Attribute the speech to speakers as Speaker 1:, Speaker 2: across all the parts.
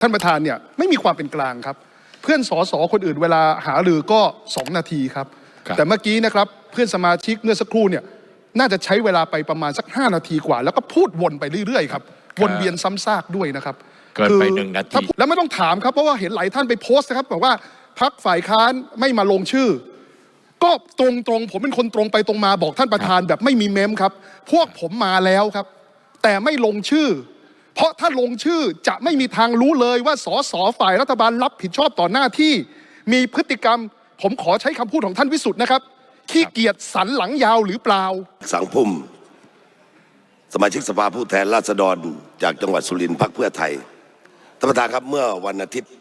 Speaker 1: ท่านประธานเนี่ยไม่มีความเป็นกลางครับ เพื่อนสสคนอื่นเวลาหารือก็ 2 นาทีครับ
Speaker 2: ครับ
Speaker 1: แต่เมื่อกี้นะครับเพื่อนสมาชิกเมื่อสักครู่เนี่ยน่าจะใช้เวลาไปประมาณสัก 5 นาทีกว่า แล้วก็พูดวนไปเรื่อยๆครับวนเวียนซ้ำซากด้วยนะครับ
Speaker 2: เกินไป
Speaker 1: คือ
Speaker 2: หนึ่งนาที
Speaker 1: ถ้พูดแล้วไม่ต้องถามครับเพราะว่าเห็นหลายท่านไปโพสต์นะครับบอกว่าพักฝ่ายค้านไม่มาลงชื่อ ก็ตรงๆผมเป็นคนตรงไปตรงมาบอกท่านประธานแบบไม่มีเมมครับ พวกผมมาแล้วครับ แต่ไม่ลงชื่อ เพราะถ้าลงชื่อจะไม่มีทางรู้เลยว่าสสฝ่ายรัฐบาลรับผิดชอบต่อหน้าที่ มีพฤติกรรม ผมขอใช้คำพูดของท่านวิสุทธ์นะครับขี้เกียจสันหลังยาวหรือเปล่า
Speaker 3: สังพุ่ม สมาชิกสภาผู้แทนราษฎรจากจังหวัดสุรินทร์พักเพื่อไทยท่านประธานครับเมื่อวันอาทิตย์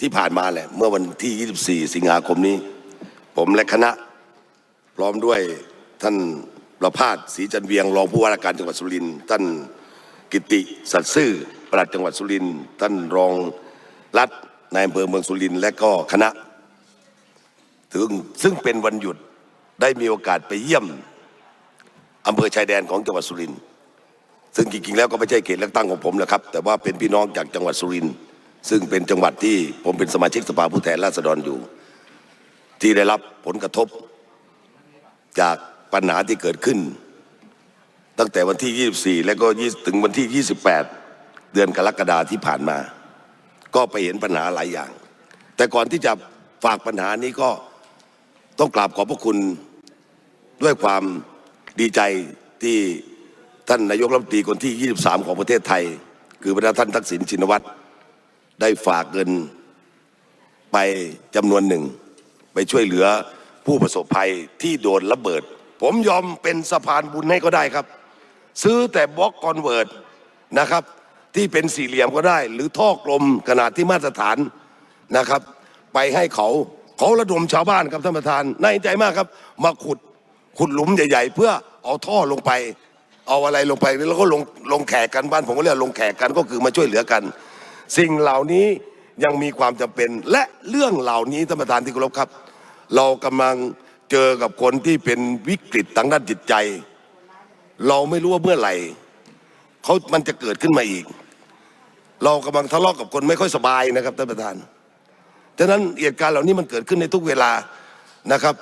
Speaker 3: ที่ผ่านมาแหละ เมื่อวันที่ 24 สิงหาคมนี้ ผมและคณะพร้อมด้วยท่านประพาสศรีจันเวียงรองผู้ว่าราชการจังหวัดสุรินทร์ท่าน กิติสัตย์ซื่อปลัดจังหวัดสุรินทร์ท่านรองรัฐนายอำเภอเมืองสุรินทร์และก็คณะ ถึงซึ่งเป็นวันหยุดได้มีโอกาสไปเยี่ยมอำเภอชายแดนของจังหวัดสุรินทร์ซึ่งจริงๆแล้วก็ไม่ใช่เขตเลือกตั้งของผมแหละครับ แต่ว่าเป็นพี่น้องจากจังหวัดสุรินทร์ซึ่งเป็นจังหวัดที่ผมเป็นสมาชิกสภาผู้แทนราษฎรอยู่ ที่ได้รับผลกระทบจากปัญหาที่เกิดขึ้น ตั้งแต่วันที่ 24 และก็2ถึงวันที่ 28 เดือนกรกฎาที่ผ่านมา ก็ไปเห็นปัญหาหลายอย่าง แต่ก่อนที่จะฝากปัญหานี้ก็ต้องกราบขอบพระคุณด้วยความดีใจที่ท่านนายกรัฐมนตรีคนที่ 23 ของประเทศไทย คือพระท่านทักษิณชินวัตรได้ฝากเงินไปจำนวนหนึ่ง ไปช่วยเหลือผู้ประสบภัยที่โดนระเบิด ผมยอมเป็นสะพานบุญให้ก็ได้ครับ ซื้อแต่บล็อกคอนเวิร์ตนะครับ ที่เป็นสี่เหลี่ยมก็ได้ หรือท่อกลมขนาดที่มาตรฐานนะครับ ไปให้เขาเขาระดมชาวบ้านครับท่านประธานน่าเห็นใจมากครับ มาขุดขุดหลุมใหญ่ ๆ เพื่อเอาท่อลงไป เอาอะไรลงไปแล้วก็ลงลงแขกกันบ้านผมก็เรียกลงแขกกันก็คือมาช่วยเหลือกัน สิ่งเหล่านี้ยังมีความจำเป็นและเรื่องเหล่านี้ท่านประธานที่เคารพครับ เรากำลังเจอกับคนที่เป็นวิกฤตทางด้านจิตใจ เราไม่รู้ว่าเมื่อไหร่เขามันจะเกิดขึ้นมาอีก เรากำลังทะเลาะกับคนไม่ค่อยสบายนะครับท่านประธานฉะนั้นเหตุการณ์เหล่านี้มันเกิดขึ้นในทุกเวลานะครับ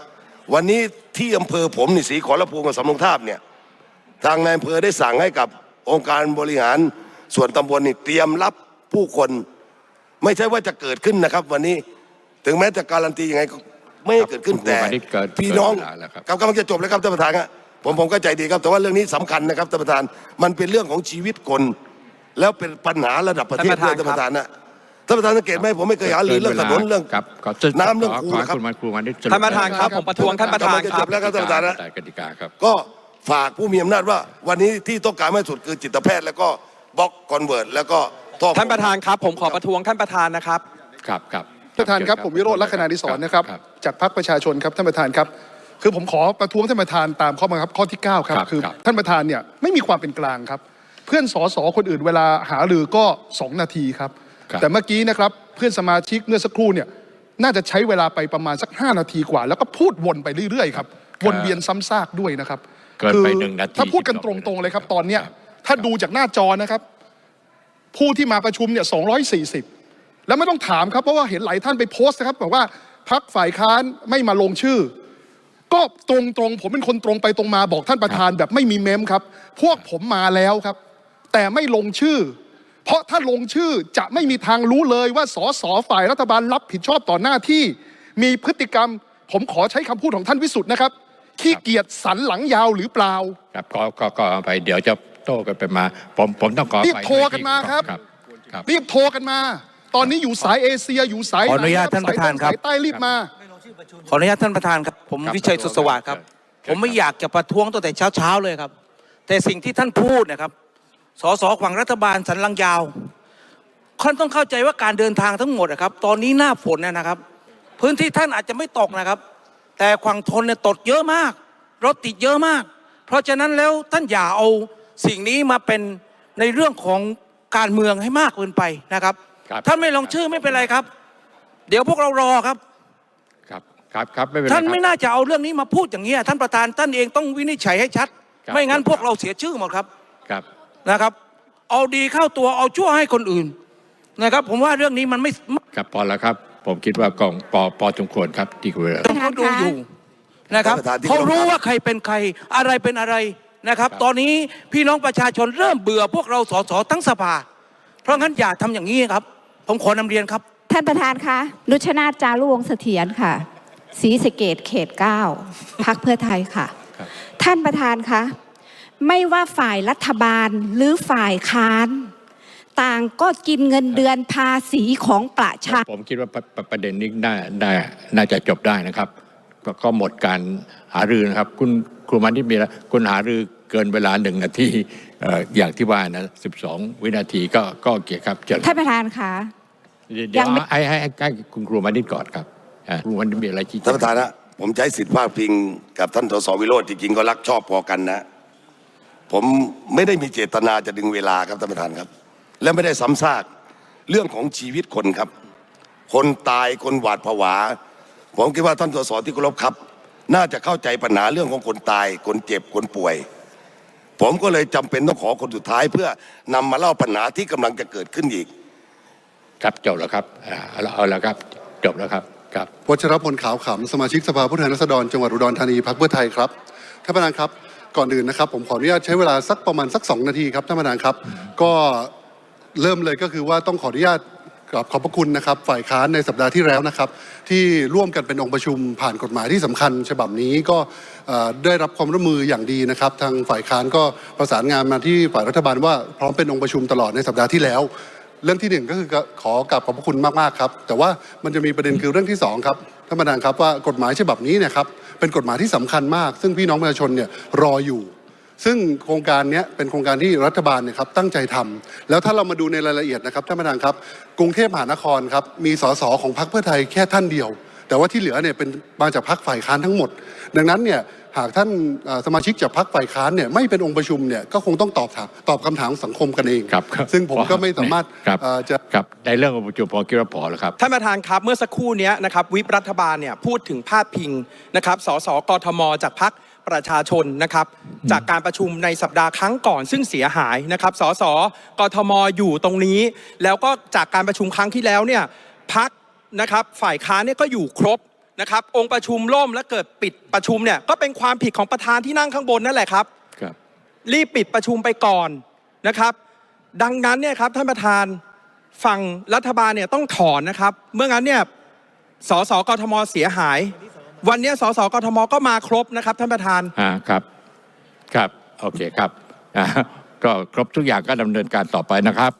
Speaker 3: วันนี้ที่อำเภอผมนี่สีขอรภูมิกับสำโรงทาบเนี่ยทางนายอำเภอได้สั่งให้กับองค์การบริหารส่วนตำบลนี่เตรียมรับผู้คน ไม่ใช่ว่าจะเกิดขึ้นนะครับ วันนี้ถึงแม้จะการันตียังไงก็ไม่ให้เกิดขึ้น
Speaker 2: ครับ
Speaker 3: แต่
Speaker 2: วันนี้เกิด
Speaker 3: พี่น้อง
Speaker 2: เกิดเวลาแล้วครับ
Speaker 3: กำลังจะจบแล้วครับท่านประธานครับ ผมผมก็ใจดีครับแต่ว่าเรื่องนี้สำคัญนะครับท่านประธานมันเป็นเรื่องของชีวิตคน แล้วเป็นปัญหาระดับประเทศด้วยท่านประธานนะท่านประธานสังเกตไหมผมไม่เคยหารือเรื่องถนนเรื่อง
Speaker 2: ครับก็จะ
Speaker 3: น้ำเรื่อง
Speaker 2: ข
Speaker 3: คู
Speaker 2: ขอ
Speaker 3: นะครับ
Speaker 2: คุณมันครูมันได้สรุป
Speaker 4: ท่านประธานครับผมประท้วงท่านประธาน
Speaker 3: กำลังจะ
Speaker 4: ค
Speaker 3: จ
Speaker 4: รับบ
Speaker 3: แล้วครับท่านประธานนะ
Speaker 2: แต่กติกาครับ
Speaker 3: ก็ฝากผู้มีอำนาจว่า วันนี้ที่ต้องการมากที่สุดคือจิตแพทย์ แล้วก็บล็อกคอนเวิร์ตแล้วก็ท่อ
Speaker 4: ท่านประธานครับ ผมขอประท้วงท่านประธานนะครับ
Speaker 2: ครับครับ
Speaker 1: ท่านประธานครับ
Speaker 2: เชิญ
Speaker 1: ผมวิโรจน์ลักษณะดิศรนะครับ จากพรรคประชาชนครับท่านประธานครับ คือผมขอประท้วงท่านประธานตามข้อบังคับข้อที่ 9 ครับ
Speaker 2: ครับ
Speaker 1: คือ
Speaker 2: ครับ
Speaker 1: ท่านประธานเนี่ยไม่มีความเป็นกลางครับ เพื่อนสสคนอื่นเวลาหารือก็ 2 นาทีครับ
Speaker 2: ครับ
Speaker 1: แต่เมื่อกี้นะครับเพื่อนสมาชิกเมื่อสักครู่เนี่ยน่าจะใช้เวลาไปประมาณสัก 5 นาทีกว่า แล้วก็พูดวนไปเรื่อยๆครับวนเวียนซ้ำซากด้วยนะครับ
Speaker 2: เกินไป
Speaker 1: คือ
Speaker 2: หนึ่งนาที
Speaker 1: ถ้าพูดกันตรงๆเลยครับตอนเนี้ยถ้าดูจากหน้าจอนะครับ ผู้ที่มาประชุมเนี่ย240 แล้วไม่ต้องถามครับ เพราะว่าเห็นหลายท่านไปโพสต์นะครับบอกว่าพักฝ่ายค้านไม่มาลงชื่อ ก็ตรงๆผมเป็นคนตรงไปตรงมาบอกท่านประธานแบบไม่มีเมมครับ พวกผมมาแล้วครับ แต่ไม่ลงชื่อ เพราะถ้าลงชื่อจะไม่มีทางรู้เลยว่าสสฝ่ายรัฐบาลรับผิดชอบต่อหน้าที่ มีพฤติกรรม ผมขอใช้คำพูดของท่านวิสุทธ์นะครับขี้เกียจสันหลังยาวหรือเปล่า
Speaker 2: ครับก็ก็ก็เอาไปเดี๋ยวจะโต้กันไปมา ผมผมต้องขอ
Speaker 1: รีบ
Speaker 2: ไป
Speaker 1: โทรกันมาครับ
Speaker 2: ครับครับ
Speaker 1: รีบโทรกันมา ตอนนี้อยู่สายเอเชียอยู่สาย
Speaker 5: ขออนุญาตท่านประธานครับ
Speaker 1: สายใต้รีบมา
Speaker 5: ขออนุญาตท่านประธานครับ ผม
Speaker 2: ครับ
Speaker 5: วิชัยสุขสวัสดิ์ครับ
Speaker 2: เชิญครับ
Speaker 5: ผมไม่อยากจะประท้วงตั้งแต่เช้าๆเลยครับ แต่สิ่งที่ท่านพูดนะครับสสขวางรัฐบาลสันลังยาวท่านต้องเข้าใจว่าการเดินทางทั้งหมดนะครับ ตอนนี้หน้าฝนเนยนะครับ พื้นที่ท่านอาจจะไม่ตกนะครับ แต่ขวางทนเนี่ยตกเยอะมาก รถติดเยอะมาก เพราะฉะนั้นแล้วท่านอย่าเอาสิ่งนี้มาเป็นในเรื่องของการเมืองให้มากเกินไปนะครับ
Speaker 2: ครับ
Speaker 5: ท่านไม่ลงชื่อไม่เป็นไรครับ เดี๋ยวพวกเรารอครับ
Speaker 2: ครับครับครับไม่เป็นไร
Speaker 5: ท่าน
Speaker 2: ครับ
Speaker 5: ไม่น่าจะเอาเรื่องนี้มาพูดอย่างนี้ยท่านประธานท่านเองต้องวินิจฉัยให้ชัด
Speaker 2: ครับ
Speaker 5: ไม่งั้น
Speaker 2: ครับ
Speaker 5: พวกเราเสียชื่อหมดครับ
Speaker 2: ครับ
Speaker 5: นะครับ เอาดีเข้าตัวเอาชั่วให้คนอื่นนะครับ ผมว่าเรื่องนี้มันไม่ไม่
Speaker 2: ครับพอแล้วครับ ผมคิดว่ากองปอพอสมควรครับที่คุย
Speaker 5: ต้องเขาดูอยู่นะครับ
Speaker 3: ท่านประธานที่
Speaker 5: เขารู้
Speaker 3: เคารพครับ
Speaker 5: ว่าใครเป็นใครอะไรเป็นอะไรนะครับ ตอนนี้พี่น้องประชาชนเริ่มเบื่อพวกเราสสทั้งสภา เพราะงั้นอย่าทำอย่างนี้ครับ ผมขอนำเรียนครับ
Speaker 6: ท่านประธานคะนุชนาถจารุวงศ์เสถียรค่ะ ศรีสะเกดเขตเก้าพักเพื่อไทยค่ะ
Speaker 2: ครับ
Speaker 6: ท่านประธานคะไม่ว่าฝ่ายรัฐบาลหรือฝ่ายค้าน ต่างก็กินเงินเดือนภาษีของประชา
Speaker 2: ผมคิดว่าประประประเด็นนี้น่าน่าน่าจะจบได้นะครับ ก็ก็หมดการหารือนะครับ คุณครูมานิดมีแล้วคุณหารือเกินเวลาหนึ่งนาทีเอ่ออย่างที่ว่านะ12วินาทีก็ก็โอเคครับเชิญ
Speaker 6: ท่านประธานคะ
Speaker 2: เดี๋ยว
Speaker 6: ยังไม่
Speaker 2: ให้ให้ให้ให้คุณครูมานิดก่อนครับ อ่าครูมานิดมีอะไรชี้แจ
Speaker 3: ท่าน
Speaker 2: ง
Speaker 3: ประธานนะผมใช้สิทธิพาดพิงกับท่านสสวิโรจน์จริงๆก็รักชอบพอกันนะ ผมไม่ได้มีเจตนาจะดึงเวลาครับท่านประธานครับ และไม่ได้ซ้ำซากเรื่องของชีวิตคนครับ คนตายคนหวาดผวา ผมคิดว่าท่านสสที่เคารพครับ น่าจะเข้าใจปัญหาเรื่องของคนตาย คนเจ็บคนป่วย ผมก็เลยจำเป็นต้องขอคนสุดท้าย เพื่อนำมาเล่าปัญหาที่กำลังจะเกิดขึ้นอีก
Speaker 2: ครับจบแล้วครับอ่าเอาละเอาแล้วครับ จบแล้วครับ ครับ
Speaker 7: วัชรพลขาวขำสมาชิกสภาผู้แทนราษฎรจังหวัดอุดรธานีพรรคเพื่อไทยครับท่านประธานครับก่อนอื่นนะครับผมขออนุญาตใช้เวลาสักประมาณสักสองนาทีครับท่านประธานครับ ก็เริ่มเลยก็คือว่าต้องขออนุญาตกราบขอบพระคุณนะครับ ฝ่ายค้านในสัปดาห์ที่แล้วนะครับ ที่ร่วมกันเป็นองค์ประชุมผ่านกฎหมายที่สำคัญ ฉบับนี้ก็ได้รับความร่วมมืออย่างดีนะครับ ทางฝ่ายค้านก็ประสานงานมาที่ฝ่ายรัฐบาลว่าพร้อมเป็นองค์ประชุมตลอดในสัปดาห์ที่แล้ว เรื่องที่หนึ่งก็คือขอกลับขอบพระคุณมากๆครับ แต่ว่ามันจะมีประเด็นคือเรื่องที่สองครับท่านประธานครับว่ากฎหมายฉบับนี้เนี่ยครับเป็นกฎหมายที่สำคัญมาก ซึ่งพี่น้องประชาชนเนี่ยรออยู่ ซึ่งโครงการนี้เป็นโครงการที่รัฐบาลเนี่ยครับตั้งใจทำแล้วถ้าเรามาดูในรายละเอียดนะครับท่านประธานครับ กรุงเทพมหานครครับมีสสของพรรคเพื่อไทยแค่ท่านเดียว แต่ว่าที่เหลือเนี่ยเป็นมาจากพรรคฝ่ายค้านทั้งหมด ดังนั้นเนี่ยหากท่านเอ่อสมาชิกจากพรรคฝ่ายค้านเนี่ยไม่เป็นองค์ประชุมเนี่ยก็คงต้องตอบถามตอบคำถามสังคมกันเอง
Speaker 2: ครับครับ
Speaker 7: ซึ่งผมก็ไม่สามารถ
Speaker 2: ครับ
Speaker 7: เอ่อจะ
Speaker 2: ครับในเรื่องของประชุมพอคิดว่าพอแล้วครับ
Speaker 4: ท่านประธานครับเมื่อสักครู่เนี้ยนะครับวิปรัฐบาลเนี่ยพูดถึงพาดพิงนะครับสสกทม จากพักประชาชนนะครับจากการประชุมในสัปดาห์ครั้งก่อนซึ่งเสียหายนะครับสสกทมอยู่ตรงนี้ แล้วก็จากการประชุมครั้งที่แล้วเนี่ยพัก นะครับฝ่ายค้านเนี่ยก็อยู่ครบนะครับองค์ประชุมล่มและเกิดปิดประชุมเนี่ยก็เป็นความผิดของประธานที่นั่งข้างบนนั่นแหละครับ
Speaker 2: ครับ
Speaker 4: รีบปิดประชุมไปก่อนนะครับ ดังนั้นเนี่ยครับท่านประธานฝั่งรัฐบาลเนี่ยต้องถอนนะครับ เมื่องั้นเนี่ยสสกทมเสียหาย วันเนี้ยสสกทมก็มาครบนะครับท่านประธาน
Speaker 2: อ่าครับครับโอเคครับอ่าก็ครบทุกอย่างก็ดำเนินการต่อไปนะครับ